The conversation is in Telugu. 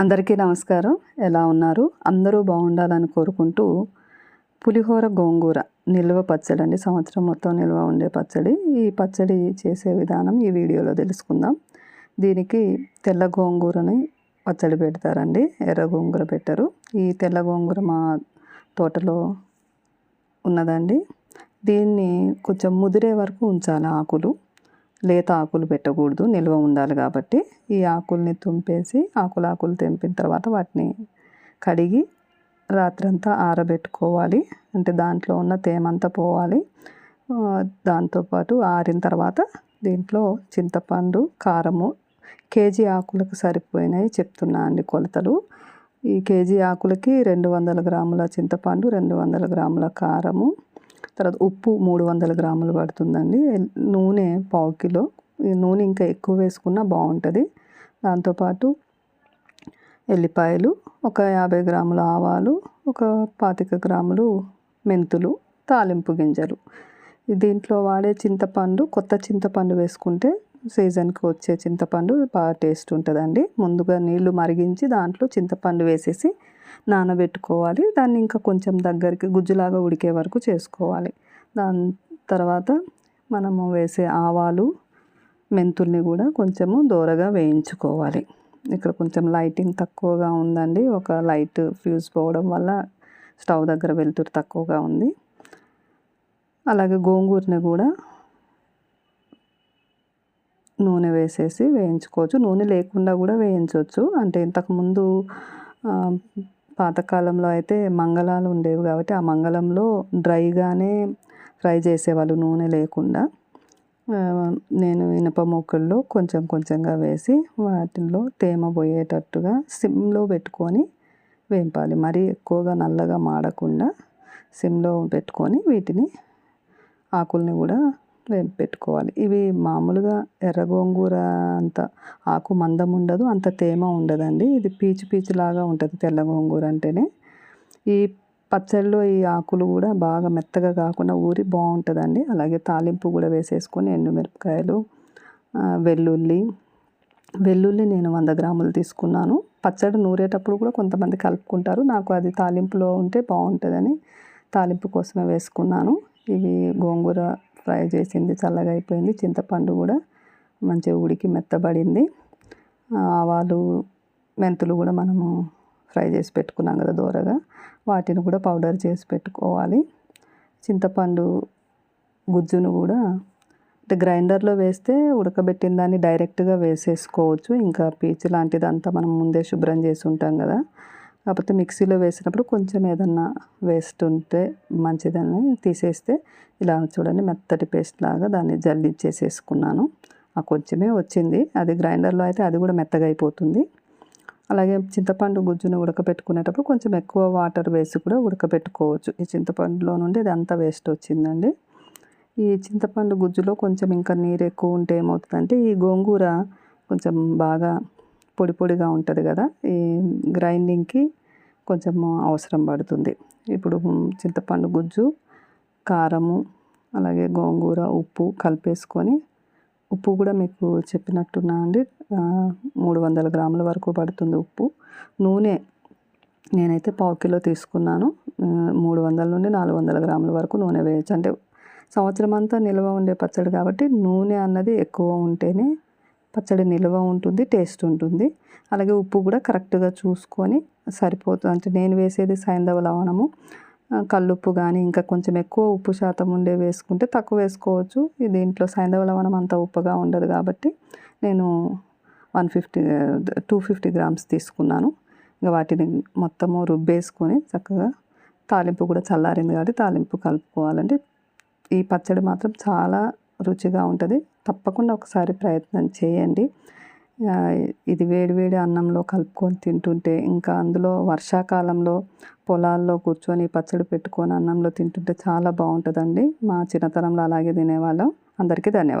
అందరికీ నమస్కారం. ఎలా ఉన్నారు? అందరూ బాగుండాలని కోరుకుంటూ పులిహోర గోంగూర నిల్వ పచ్చడి అండి సంవత్సరం మొత్తం నిల్వ ఉండే పచ్చడి. ఈ పచ్చడి చేసే విధానం ఈ వీడియోలో తెలుసుకుందాం. దీనికి తెల్ల గోంగూరని పచ్చడి పెడతారండి. ఎర్ర గోంగూర పెట్టరు. ఈ తెల్ల గోంగూర మా తోటలో ఉన్నదండి. దీన్ని కొంచెం ముదిరే వరకు ఉంచాలి ఆకులు. లేత ఆకులు పెట్టకూడదు నిల్వ ఉండాలి కాబట్టి ఈ ఆకుల్ని తుంపేసి ఆకులు ఆకులు తెంపిన తర్వాత వాటిని కడిగి రాత్రంతా ఆరబెట్టుకోవాలి. అంటే దాంట్లో ఉన్న తేమంతా పోవాలి. దాంతోపాటు ఆరిన తర్వాత దీంట్లో చింతపండు కారము కేజీ ఆకులకు సరిపోయినాయి చెప్తున్నా అండి కొలతలు. ఈ కేజీ ఆకులకి రెండు వందల గ్రాముల చింతపండు రెండు వందల గ్రాముల కారము తర్వాత ఉప్పు మూడు వందల గ్రాములు పడుతుందండి. నూనె పావు కిలో. నూనె ఇంకా ఎక్కువ వేసుకున్నా బాగుంటుంది. దాంతోపాటు ఎల్లిపాయలు ఒక యాభై గ్రాముల ఆవాలు ఒక పాతిక గ్రాములు మెంతులు తాలింపు గింజలు. దీంట్లో వాడే చింతపండు కొత్త చింతపండు వేసుకుంటే సీజన్కి వచ్చే చింతపండు బాగా టేస్ట్ ఉంటుందండి. ముందుగా నీళ్ళు మరిగించి దాంట్లో చింతపండు వేసేసి నానబెట్టుకోవాలి. దాన్ని ఇంకా కొంచెం దగ్గరికి గుజ్జులాగా ఉడికే వరకు చేసుకోవాలి. దాని తర్వాత మనము వేసే ఆవాలు మెంతుల్ని కూడా కొంచెము దూరగా వేయించుకోవాలి. ఇక్కడ కొంచెం లైటింగ్ తక్కువగా ఉందండి. ఒక లైట్ ఫ్యూజ్ పోవడం వల్ల స్టవ్ దగ్గర వెలుతురు తక్కువగా ఉంది. అలాగే గోంగూరని కూడా నూనె వేసేసి వేయించుకోవచ్చు. నూనె లేకుండా కూడా వేయించవచ్చు. అంటే ఇంతకుముందు పాతకాలంలో అయితే మంగళాలు ఉండేవి కాబట్టి ఆ మంగళంలో డ్రైగానే ఫ్రై చేసేవాళ్ళు నూనె లేకుండా. నేను ఇనప మొక్కల్లో కొంచెం కొంచెంగా వేసి వాటిల్లో తేమ పోయేటట్టుగా సిమ్లో పెట్టుకొని వేంపాలి. మరీ ఎక్కువగా నల్లగా మాడకుండా సిమ్లో పెట్టుకొని వీటిని ఆకుల్ని కూడా పెట్టుకోవాలి. ఇవి మామూలుగా ఎర్ర గోంగూర అంత ఆకు మందం ఉండదు అంత తేమ ఉండదండి. ఇది పీచు పీచు లాగా ఉంటుంది తెల్ల గోంగూర అంటేనే. ఈ పచ్చళ్ళలో ఈ ఆకులు కూడా బాగా మెత్తగా కాకుండా ఊరి బాగుంటుందండి. అలాగే తాలింపు కూడా వేసేసుకొని ఎండుమిరపకాయలు వెల్లుల్లి. వెల్లుల్లి నేను వంద గ్రాములు తీసుకున్నాను. పచ్చడి నూరేటప్పుడు కూడా కొంతమంది కలుపుకుంటారు. నాకు అది తాలింపులో ఉంటే బాగుంటుందని తాలింపు కోసమే వేసుకున్నాను. ఇవి గోంగూర ఫ్రై చేసింది చల్లగా అయిపోయింది. చింతపండు కూడా మంచిగా ఉడికి మెత్తబడింది. ఆవాలు మెంతులు కూడా మనము ఫ్రై చేసి పెట్టుకున్నాం కదా దూరగా. వాటిని కూడా పౌడర్ చేసి పెట్టుకోవాలి. చింతపండు గుజ్జును కూడా అంటే గ్రైండర్లో వేస్తే ఉడకబెట్టిన దాన్ని డైరెక్ట్గా వేసేసుకోవచ్చు. ఇంకా పీచు లాంటిదంతా మనం ముందే శుభ్రం చేసి ఉంటాం కదా. కాకపోతే మిక్సీలో వేసినప్పుడు కొంచెం ఏదన్నా వేస్ట్ ఉంటే మంచిదని తీసేస్తే ఇలా చూడండి మెత్తటి పేస్ట్ లాగా దాన్ని జల్లిచ్చేసేసుకున్నాను. ఆ కొంచెమే వచ్చింది. అది గ్రైండర్లో అయితే అది కూడా మెత్తగా అయిపోతుంది. అలాగే చింతపండు గుజ్జును ఉడకబెట్టుకునేటప్పుడు కొంచెం ఎక్కువ వాటర్ వేసి కూడా ఉడకబెట్టుకోవచ్చు ఈ చింతపండులో నుండి ఇది అంతా వేస్ట్ వచ్చిందండి. ఈ చింతపండు గుజ్జులో కొంచెం ఇంకా నీరు ఎక్కువ ఉంటే ఏమవుతుందంటే ఈ గోంగూర కొంచెం బాగా పొడి పొడిగా ఉంటుంది కదా ఈ గ్రైండింగ్కి కొంచెం అవసరం పడుతుంది. ఇప్పుడు చింతపండు గుజ్జు కారము అలాగే గోంగూర ఉప్పు కలిపేసుకొని ఉప్పు కూడా మీకు చెప్పినట్టున్నా అండి మూడు వందల గ్రాముల వరకు పడుతుంది ఉప్పు. నూనె నేనైతే పావు కిలో తీసుకున్నాను మూడు వందల నుండి నాలుగు వందల గ్రాముల వరకు నూనె వేయచ్చు. అంటే సంవత్సరం అంతా నిల్వ ఉండే పచ్చడి కాబట్టి నూనె అన్నది ఎక్కువ ఉంటేనే పచ్చడి నిల్వ ఉంటుంది టేస్ట్ ఉంటుంది. అలాగే ఉప్పు కూడా కరెక్ట్గా చూసుకొని సరిపోతుంది అంటే నేను వేసేది సైంధవ లవణము. కల్లుప్పు కానీ ఇంకా కొంచెం ఎక్కువ ఉప్పు శాతం ఉండే వేసుకుంటే తక్కువ వేసుకోవచ్చు. దీంట్లో సైంధవ లవణం అంత ఉప్పుగా ఉండదు కాబట్టి నేను one fifty two fifty grams తీసుకున్నాను. ఇంకా వాటిని మొత్తము రుబ్బేసుకొని చక్కగా తాలింపు కూడా చల్లారింది కాబట్టి తాలింపు కలుపుకోవాలండి ఈ పచ్చడి మాత్రం చాలా రుచిగా ఉంటుంది. తప్పకుండా ఒకసారి ప్రయత్నం చేయండి. ఇది వేడివేడి అన్నంలో కలుపుకొని తింటుంటే ఇంకా అందులో వర్షాకాలంలో పొలాల్లో కూర్చొని పచ్చడి పెట్టుకొని అన్నంలో తింటుంటే చాలా బాగుంటుందండి. మా చిన్నతనంలో అలాగే తినేవాళ్ళం. అందరికీ ధన్యవాదాలు.